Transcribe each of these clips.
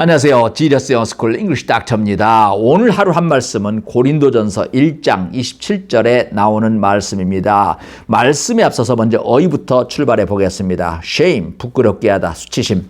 안녕하세요. 지리어스 영스쿨 잉글리시 닥터입니다. 오늘 하루 한 말씀은 고린도전서 1장 27절에 나오는 말씀입니다. 말씀에 앞서서 먼저 어휘부터 출발해 보겠습니다. shame, 부끄럽게 하다, 수치심.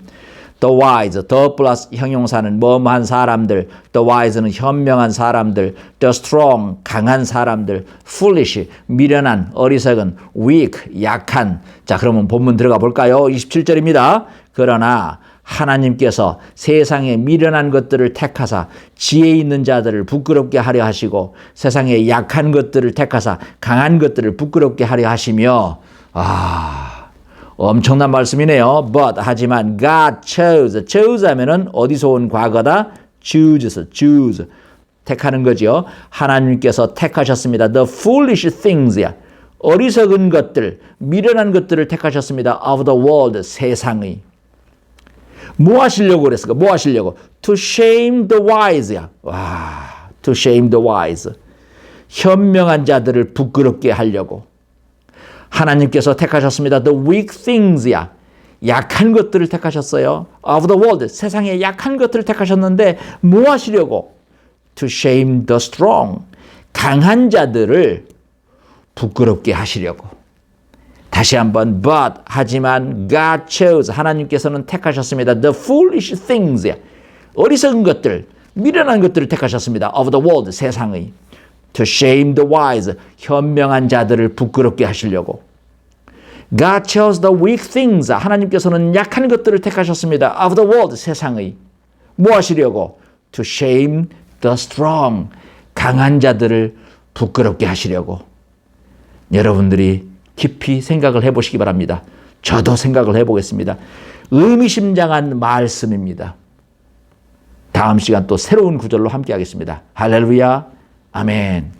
The wise, the 플러스 형용사는 뭐뭐한 사람들, the wise는 현명한 사람들, the strong, 강한 사람들, foolish, 미련한, 어리석은, weak, 약한. 자, 그러면 본문 들어가 볼까요? 27절입니다. 그러나 하나님께서 세상의 미련한 것들을 택하사 지혜 있는 자들을 부끄럽게 하려 하시고 세상의 약한 것들을 택하사 강한 것들을 부끄럽게 하려 하시며 아 엄청난 말씀이네요. But 하지만 God chose chose 하면은 어디서 온 과거다? choose choose 택하는 거죠. 하나님께서 택하셨습니다. The foolish things야. 어리석은 것들, 미련한 것들을 택하셨습니다. Of the world 세상의 뭐 하시려고 그랬을까? 뭐 하시려고? To shame the wise야. 와, to shame the wise. 현명한 자들을 부끄럽게 하려고. 하나님께서 택하셨습니다. The weak things야. 약한 것들을 택하셨어요. Of the world. 세상에 약한 것들을 택하셨는데 뭐 하시려고? To shame the strong. 강한 자들을 부끄럽게 하시려고. 다시 한번 but 하지만 God chose 하나님께서는 택하셨습니다. The foolish things 어리석은 것들 미련한 것들을 택하셨습니다. Of the world 세상의 to shame the wise 현명한 자들을 부끄럽게 하시려고 God chose the weak things 하나님께서는 약한 것들을 택하셨습니다. Of the world 세상의 뭐 하시려고 to shame the strong 강한 자들을 부끄럽게 하시려고 여러분들이 깊이 생각을 해보시기 바랍니다. 저도 생각을 해보겠습니다. 의미심장한 말씀입니다. 다음 시간 또 새로운 구절로 함께 하겠습니다. 할렐루야. 아멘.